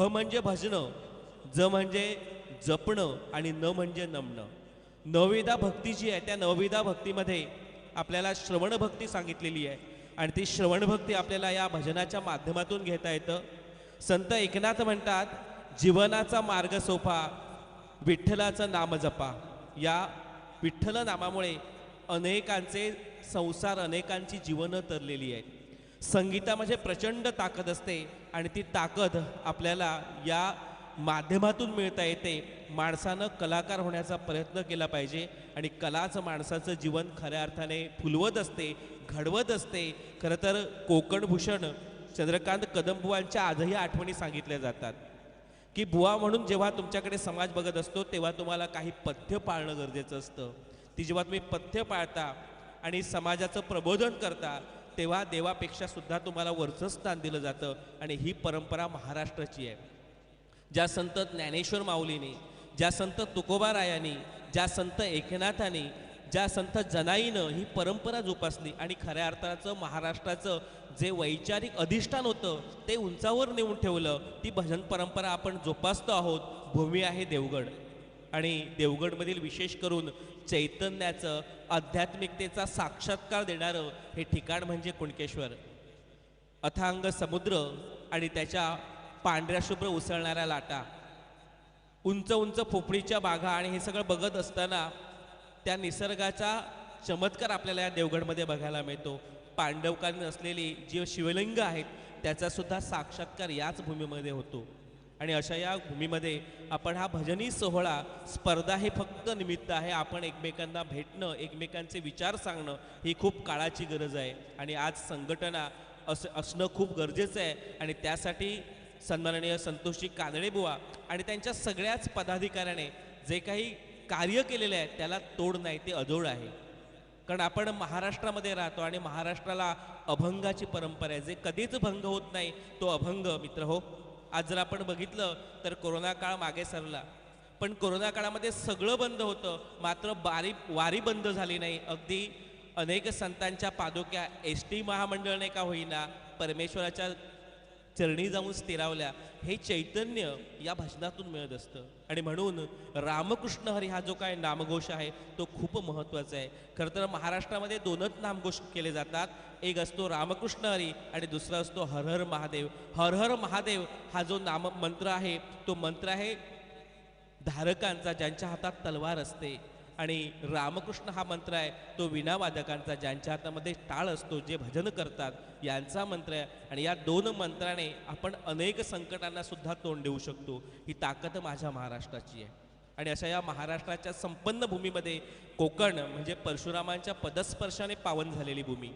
भ म्हणजे भजणं ज म्हणजे जपणं आणि न म्हणजे नमणं. नवविधा भक्ती जी आहे त्या नवविधा भक्तीमध्ये आपल्याला श्रवण भक्ती सांगितलेली आहे. आणि ती श्रवण भक्ती आपल्याला या भजनाच्या माध्यमातून घेता येतं. संत एकनाथ म्हणतात जीवनाचा मार्ग सोपा विठ्ठलाचं नाम जपा. या विठ्ठल नामामुळे अनेकांचे संसार अनेकांची जीवनं तरलेली आहेत. संगीतामध्ये प्रचंड ताकद असते आणि ती ताकद आपल्याला या माध्यमातून मिळता येते. माणसानं कलाकार होण्याचा प्रयत्न केला पाहिजे आणि कलाच माणसाचं जीवन खऱ्या अर्थाने फुलवत असते घडवत असते. खरं तर कोकणभूषण चंद्रकांत कदमबुवांच्या आजही आठवणी सांगितल्या जातात की बुवा म्हणून जेव्हा तुमच्याकडे समाज बघत असतो तेव्हा तुम्हाला काही पथ्य पाळणं गरजेचं असतं. ती जेव्हा तुम्ही पथ्य पाळता आणि समाजाचं प्रबोधन करता तेव्हा देवापेक्षा सुद्धा तुम्हाला वरचं स्थान दिलं जातं आणि ही परंपरा महाराष्ट्राची आहे. ज्या संत ज्ञानेश्वर माऊलीने ज्या संत तुकोबारायांनी ज्या संत एकनाथांनी ज्या संत जनाईनं ही परंपरा जोपासली आणि खऱ्या अर्थाचं महाराष्ट्राचं जे वैचारिक अधिष्ठान होतं ते उंचावर नेऊन ठेवलं ती भजन परंपरा आपण जोपासतो आहोत. भूमी आहे देवगड. आणि देवगडमधील विशेष करून चैतन्याचं आध्यात्मिकतेचा साक्षात्कार देणारं हे ठिकाण म्हणजे कुणकेश्वर. अथांग समुद्र आणि त्याच्या पांढऱ्या शुभ्र उसळणाऱ्या लाटा. उंच उंच पोपळीच्या बागा आणि हे सगळं बघत असताना त्या निसर्गाचा चमत्कार आपल्याला या देवगडमध्ये बघायला मिळतो. पांडवकांनी असलेली जी शिवलिंग आहेत त्याचा सुद्धा साक्षात्कार याच भूमीमध्ये होतो. आणि अशा या भूमीमध्ये आपण हा भजनी सोहळा स्पर्धा हे फक्त निमित्त आहे. आपण एकमेकांना भेटणं एकमेकांचे विचार सांगणं ही खूप काळाची गरज आहे. आणि आज संघटना असं असणं खूप गरजेचं आहे. आणि त्यासाठी सन्माननीय संतोषजी कानडेबुवा आणि त्यांच्या सगळ्याच पदाधिकाऱ्याने जे काही कार्य केलेले आहे त्याला तोड नाही ते अजोड आहे. कारण आपण महाराष्ट्रामध्ये राहतो आणि महाराष्ट्राला अभंगाची परंपरा आहे. जे कधीच भंग होत नाही तो अभंग मित्र हो. आज जर आपण बघितलं तर कोरोना काळ मागे सरला. पण कोरोना काळामध्ये सगळं बंद होतं. मात्र बारी वारी बंद झाली नाही. अगदी अनेक संतांच्या पादुक्या एस टी महामंडळाने का होईना परमेश्वराच्या चरणी जाऊन स्थिरावल्या. हे चैतन्य या भजनातून मिळत असतं. आणि म्हणून रामकृष्ण हरी हा जो काय नामघोष आहे तो खूप महत्त्वाचा आहे. खरं तर महाराष्ट्रामध्ये दोनच नामघोष केले जातात. एक असतो रामकृष्ण हरी आणि दुसरा असतो हर हर महादेव. हर हर महादेव हा जो नाम मंत्र आहे तो मंत्र आहे धारकांचा ज्यांच्या हातात तलवार असते. आणि रामकृष्ण हा मंत्र आहे तो विणावादकांचा ज्यांच्या हातामध्ये टाळ असतो जे भजन करतात यांचा मंत्र आहे. आणि या दोन मंत्राने आपण अनेक संकटांना सुद्धा तोंड देऊ शकतो. ही ताकद माझ्या महाराष्ट्राची आहे. आणि अशा या महाराष्ट्राच्या संपन्न भूमीमध्ये कोकण म्हणजे परशुरामांच्या पदस्पर्शाने पावन झालेली भूमी.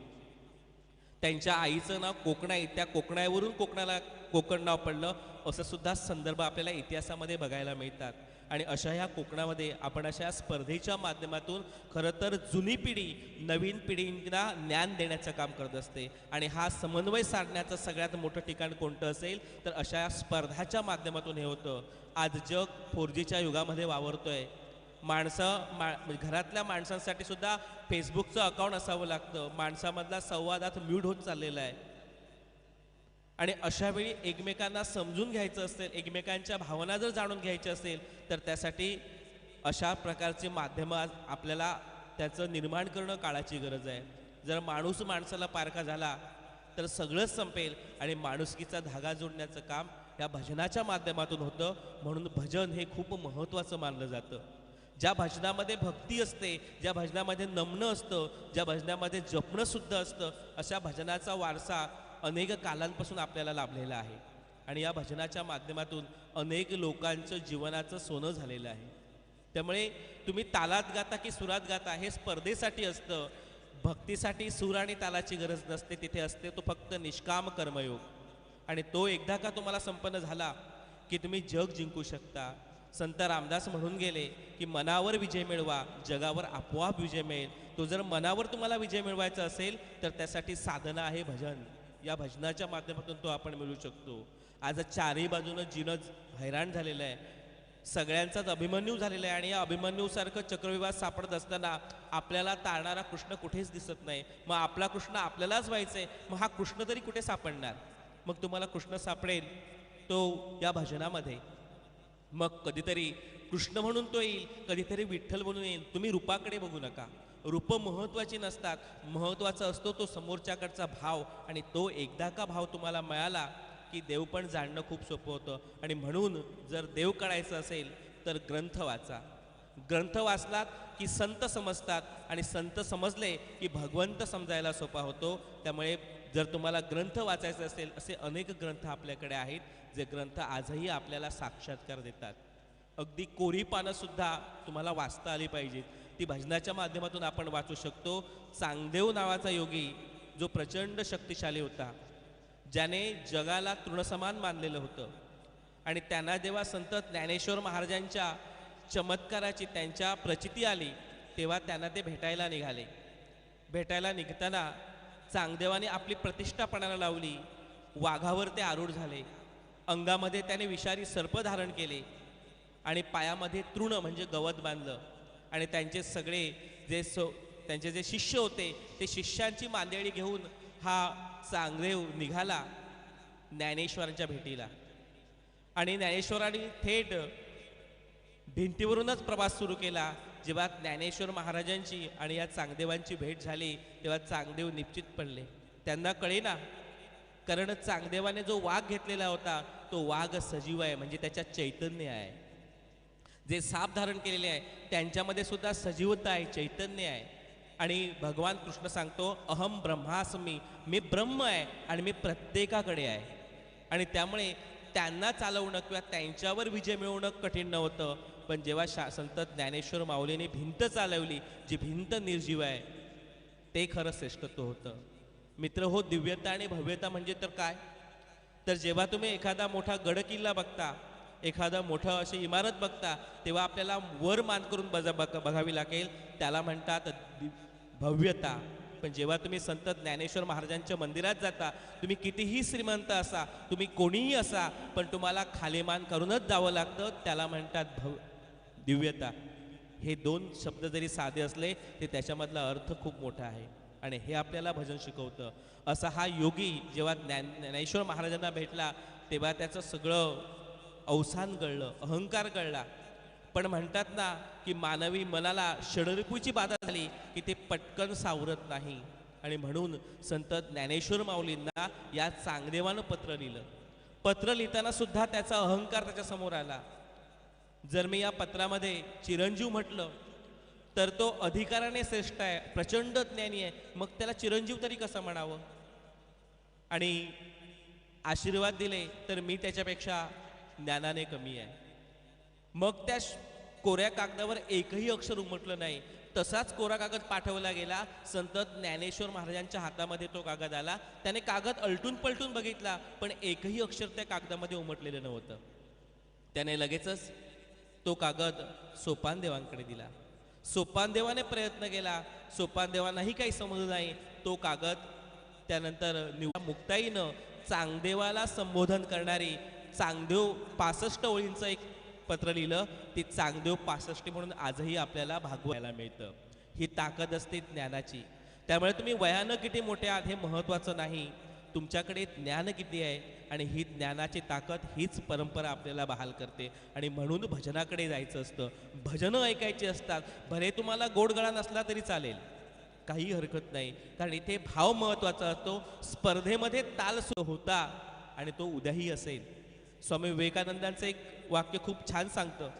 त्यांच्या आईचं नाव कोकणाई त्या कोकणाईवरून कोकणाला कोकण नाव पडलं. असं सुद्धा संदर्भ आपल्याला इतिहासामध्ये बघायला मिळतात. आणि अशा ह्या कोकणामध्ये आपण अशा स्पर्धेच्या माध्यमातून खरं तर जुनी पिढी नवीन पिढींना ज्ञान देण्याचं काम करत असते. आणि हा समन्वय साधण्याचं सगळ्यात मोठं ठिकाण कोणतं असेल तर अशा स्पर्धाच्या माध्यमातून हे होतं. आज जग फोर जीच्या युगामध्ये वावरतोय. माणसं मा घरातल्या माणसांसाठी सुद्धा फेसबुकचं अकाउंट असावं लागतं. माणसामधला संवादात म्यूट होत चाललेला आहे. आणि अशावेळी एकमेकांना समजून घ्यायचं असेल एकमेकांच्या भावना जर जाणून घ्यायची असेल तर त्यासाठी अशा प्रकारची माध्यमं आपल्याला त्याचं निर्माण करणं काळाची गरज आहे. जर माणूस माणसाला पारखा झाला तर सगळंच संपेल आणि माणुसकीचा धागा जोडण्याचं काम या भजनाच्या माध्यमातून होतं. म्हणून भजन हे खूप महत्त्वाचं मानलं जातं. ज्या भजनामध्ये भक्ती असते ज्या भजनामध्ये नमणं असतं ज्या भजनामध्ये जपणंसुद्धा असतं अशा भजनाचा वारसा अनेक कालांपासून आपल्याला लाभलेला आहे. आणि या भजनाच्या माध्यमातून अनेक लोकांचं जीवनाचं सोनं झालेलं आहे. त्यामुळे तुम्ही तालात गाता की सुरात गाता हे स्पर्धेसाठी असतं. भक्तीसाठी सूर आणि तालाची गरज नसते तिथे असते तो फक्त निष्काम कर्मयोग. आणि तो एकदा का तुम्हाला संपन्न झाला की तुम्ही जग जिंकू शकता. संत रामदास म्हणून गेले की मनावर विजय मिळवा जगावर आपोआप विजय मिळेल. तो जर मनावर तुम्हाला विजय मिळवायचा असेल तर त्यासाठी साधना आहे भजन. या भजनाच्या माध्यमातून तो आपण मिळू शकतो. आज चारही बाजूनं जिनं हैराण झालेलं आहे. सगळ्यांचाच अभिमन्यू झालेला आहे आणि या अभिमन्यूसारखं चक्रविवाह सापडत असताना आपल्याला तारणारा कृष्ण कुठेच दिसत नाही. मग आपला कृष्ण आपल्यालाच व्हायचंय. मग हा कृष्ण तरी कुठे सापडणार? मग तुम्हाला कृष्ण सापडेल तो या भजनामध्ये. मग कधीतरी कृष्ण म्हणून तो येईल कधीतरी विठ्ठल म्हणून येईल. तुम्ही रूपाकडे बघू नका. रूप महत्वाची नसतात. महत्त्वाचा असतो तो समोरच्याकडचा भाव आणि तो एकदा का भाव तुम्हाला मिळाला की देव पण जाणणं खूप सोपं होतं. आणि म्हणून जर देव कळायचं असेल तर ग्रंथ वाचा. ग्रंथ वाचलात की संत समजतात आणि संत समजले की भगवंत समजायला सोपा होतो. त्यामुळे जर तुम्हाला ग्रंथ वाचायचे असेल असे अनेक ग्रंथ आपल्याकडे आहेत जे ग्रंथ आजही आपल्याला साक्षात्कार देतात. अगदी कोरी पानंसुद्धा तुम्हाला वाचता आली पाहिजेत. ती भजनाच्या माध्यमातून आपण वाचू शकतो. चांगदेव नावाचा योगी जो प्रचंड शक्तिशाली होता. ज्याने जगाला तृणसमान मानलेलं होतं. आणि त्यांना जेव्हा संत ज्ञानेश्वर महाराजांच्या चमत्काराची त्यांच्या प्रचिती आली तेव्हा त्यांना ते भेटायला निघाले. भेटायला निघताना चांगदेवाने आपली प्रतिष्ठापणाला लावली. वाघावर ते आरूढ झाले. अंगामध्ये त्याने विषारी सर्प धारण केले. आणि पायामध्ये तृण म्हणजे गवत बांधलं. आणि त्यांचे सगळे जे सो त्यांचे जे शिष्य होते ते शिष्यांची मांदेळी घेऊन हा चांगदेव निघाला ज्ञानेश्वरांच्या भेटीला. आणि ज्ञानेश्वरांनी थेट भिंतीवरूनच प्रवास सुरू केला. जेव्हा ज्ञानेश्वर महाराजांची आणि या चांगदेवांची भेट झाली तेव्हा चांगदेव निश्चित पडले. त्यांना कळेना कारण चांगदेवाने जो वाघ घेतलेला होता तो वाघ सजीव आहे म्हणजे त्याच्यात चैतन्य आहे. जे साप धारण केलेले आहे त्यांच्यामध्ये सुद्धा सजीवता आहे चैतन्य आहे. आणि भगवान कृष्ण सांगतो अहम ब्रह्मास्मी मी ब्रह्म आहे आणि मी प्रत्येकाकडे आहे. आणि त्यामुळे त्यांना चालवणं किंवा त्यांच्यावर विजय मिळवणं कठीण नव्हतं. पण जेव्हा शा संत ज्ञानेश्वर माऊलीने भिंत चालवली जी भिंत निर्जीव आहे ते खरं श्रेष्ठत्व होतं. मित्र हो दिव्यता आणि भव्यता म्हणजे तर काय? तर जेव्हा तुम्ही एखादा मोठा गडकिल्ला बघता एखादा मोठं अशी इमारत बघता तेव्हा आपल्याला वर मान करून बजा बघ बघावी लागेल. त्याला म्हणतात दि- भव्यता. पण जेव्हा तुम्ही संत ज्ञानेश्वर महाराजांच्या मंदिरात जाता तुम्ही कितीही श्रीमंत असा तुम्ही कोणीही असा पण तुम्हाला खालेमान करूनच जावं लागतं. त्याला म्हणतात भव दिव्यता. हे दोन शब्द जरी साधे असले ते त्याच्यामधला अर्थ खूप मोठा आहे. आणि हे आपल्याला भजन शिकवतं. असा हा योगी जेव्हा ज्ञान ज्ञानेश्वर महाराजांना भेटला तेव्हा त्याचं सगळं अवसान गळलं अहंकार गळला. पण म्हणतात ना की मानवी मनाला षडरिपूची बाधा झाली की ते पटकन सावरत नाही. आणि म्हणून संत ज्ञानेश्वर माऊलींना या चांगदेवानं पत्र लिहिलं. पत्र लिहिताना सुद्धा त्याचा अहंकार त्याच्यासमोर आला. जर मी या पत्रामध्ये चिरंजीव म्हटलं तर तो अधिकाराने श्रेष्ठ आहे प्रचंड ज्ञानी आहे मग त्याला चिरंजीव तरी कसं म्हणावं? आणि आशीर्वाद दिले तर मी त्याच्यापेक्षा ज्ञानाने कमी आहे. मग त्या कोऱ्या कागदावर एकही अक्षर उमटलं नाही. तसाच कोरा कागद पाठवला गेला. संत ज्ञानेश्वर महाराजांच्या हातामध्ये तो कागद आला. त्याने कागद अलटून पलटून बघितला पण एकही अक्षर त्या कागदामध्ये उमटलेलं नव्हतं. त्याने लगेचच तो कागद सोपानदेवांकडे दिला. सोपानदेवाने प्रयत्न केला. सोपानदेवांनाही काही समजलं नाही. तो कागद त्यानंतर निव मुक्ताईनं चांगदेवाला संबोधन करणारी चांगदेव पासष्ट ओळींचं एक पत्र लिहिलं. ती चांगदेव पासष्टी म्हणून आजही आपल्याला भागवायला मिळतं. ही ताकद असते ज्ञानाची. त्यामुळे तुम्ही वयानं किती मोठे आहात हे महत्त्वाचं नाही. तुमच्याकडे ज्ञान किती आहे आणि ही ज्ञानाची ताकद हीच परंपरा आपल्याला बहाल करते. आणि म्हणून भजनाकडे जायचं असतं. भजनं ऐकायची असतात. भले तुम्हाला गोडगळा नसला तरी चालेल. काही हरकत नाही. कारण इथे भाव महत्त्वाचा असतो. स्पर्धेमध्ये ताल होता आणि तो उद्याही असेल. स्वामी विवेकानंदांचं एक वाक्य खूप छान सांगतं.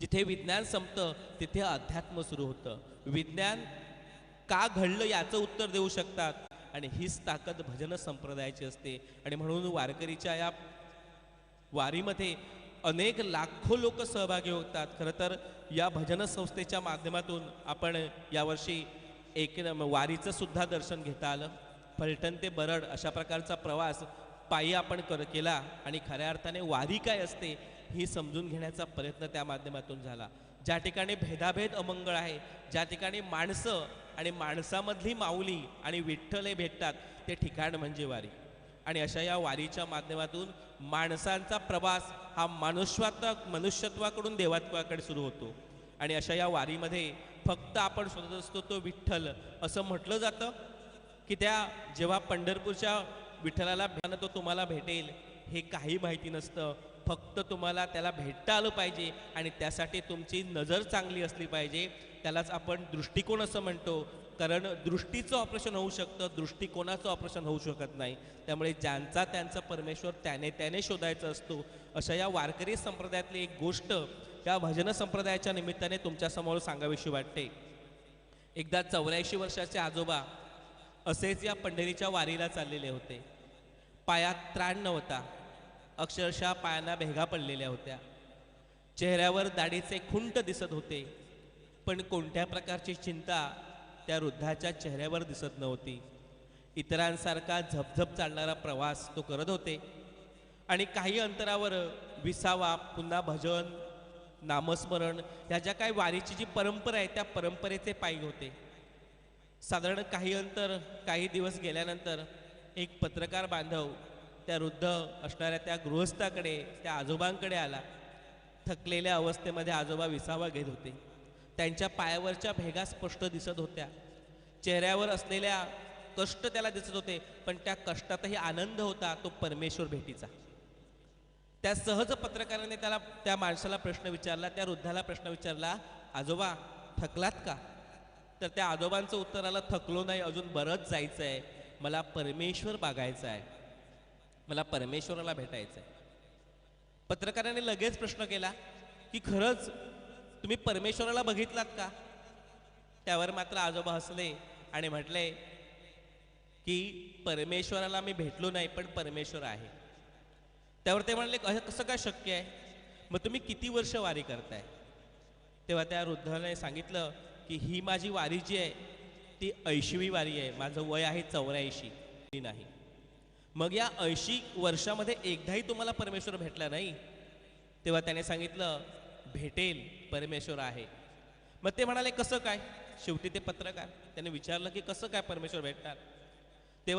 जिथे विज्ञान संपतं तिथे अध्यात्म सुरू होतं. विज्ञान का घडलं याचं उत्तर देऊ शकतात? आणि हीच ताकद भजन संप्रदायाची असते. आणि म्हणून वारकरीच्या या वारीमध्ये अनेक लाखो लोक सहभागी होतात. खरं तर या भजन संस्थेच्या माध्यमातून आपण यावर्षी एक वारीचं सुद्धा दर्शन घेता आलं. फलटण ते बरड अशा प्रकारचा प्रवास पायी आपण कर केला आणि खऱ्या अर्थाने वारी काय असते हे समजून घेण्याचा प्रयत्न त्या माध्यमातून झाला. ज्या ठिकाणी भेदाभेद अमंगळ आहे ज्या ठिकाणी माणसं आणि माणसामधली माऊली आणि विठ्ठल हे भेटतात ते ठिकाण म्हणजे वारी. आणि अशा या वारीच्या माध्यमातून माणसांचा प्रवास हा मनुष्यत्वा मनुष्यत्वाकडून देवत्वाकडे सुरू होतो. आणि अशा या वारीमध्ये फक्त आपण शोधत असतो तो विठ्ठल असं म्हटलं जातं की त्या जेव्हा पंढरपूरच्या विठ्ठलाला भेटणं तो तुम्हाला भेटेल हे काही माहिती नसतं. फक्त तुम्हाला त्याला भेटता आलं पाहिजे आणि त्यासाठी तुमची नजर चांगली असली पाहिजे. त्यालाच आपण दृष्टिकोन असं म्हणतो. कारण दृष्टीचं ऑपरेशन होऊ शकतं दृष्टिकोनाचं ऑपरेशन होऊ शकत नाही. त्यामुळे ज्यांचा त्यांचा परमेश्वर त्याने त्याने शोधायचा असतो. अशा या वारकरी संप्रदायातली एक गोष्ट या भजन संप्रदायाच्या निमित्ताने तुमच्यासमोर सांगावीशी वाटते. एकदा चौऱ्याऐंशी वर्षाचे आजोबा असेच या पंढरीच्या वारीला चाललेले होते. पायात त्राण नव्हता. अक्षरशः पायांना भेगा पडलेल्या होत्या. चेहऱ्यावर दाढीचे खुंट दिसत होते. पण कोणत्या प्रकारची चिंता त्या वृद्धाच्या चेहऱ्यावर दिसत नव्हती. इतरांसारखा झपझप चालणारा प्रवास तो करत होते. आणि काही अंतरावर विसावा पुन्हा भजन नामस्मरण ह्या ज्या काही वारीची जी परंपरा आहे त्या परंपरेचे पायी होते. साधारण काही अंतर काही दिवस गेल्यानंतर एक पत्रकार बांधव त्या वृद्ध असणाऱ्या त्या गृहस्थाकडे त्या आजोबांकडे आला. थकलेल्या अवस्थेमध्ये आजोबा विसावा घेत होते. त्यांच्या पायावरच्या भेगा स्पष्ट दिसत होत्या. चेहऱ्यावर असलेल्या कष्ट त्याला दिसत होते पण त्या कष्टातही आनंद होता तो परमेश्वर भेटीचा. त्या सहज पत्रकाराने त्याला त्या माणसाला प्रश्न विचारला त्या वृद्धाला प्रश्न विचारला आजोबा थकलात का? तर त्या आजोबांचं उत्तर आलं थकलो नाही अजून बरंच जायचं आहे मला परमेश्वर बघायचं आहे. मला परमेश्वराला भेटायचं आहे पत्रकाराने लगेच प्रश्न केला की खरंच तुम्ही परमेश्वराला बघितलात का? त्यावर मात्र आजोबा हसले आणि म्हटले की परमेश्वराला मी भेटलो नाही पण परमेश्वर आहे. त्यावर ते म्हणले कसं काय शक्य आहे? मग तुम्ही किती वर्ष वारी करताय? तेव्हा त्या वृद्धाने सांगितलं की ही माझी वारी जी आहे ती ऐंशीवी वारी आहे. माझं वय आहे चौऱ्याऐंशी. नाही. मग या ऐंशी वर्षामध्ये एकदाही तुम्हाला परमेश्वर भेटला नाही तेव्हा त्याने सांगितलं भेटेल परमेश्वर आहे. मग ते म्हणाले कसं काय? शेवटी ते पत्रकार त्याने विचारलं की कसं काय परमेश्वर भेटणार?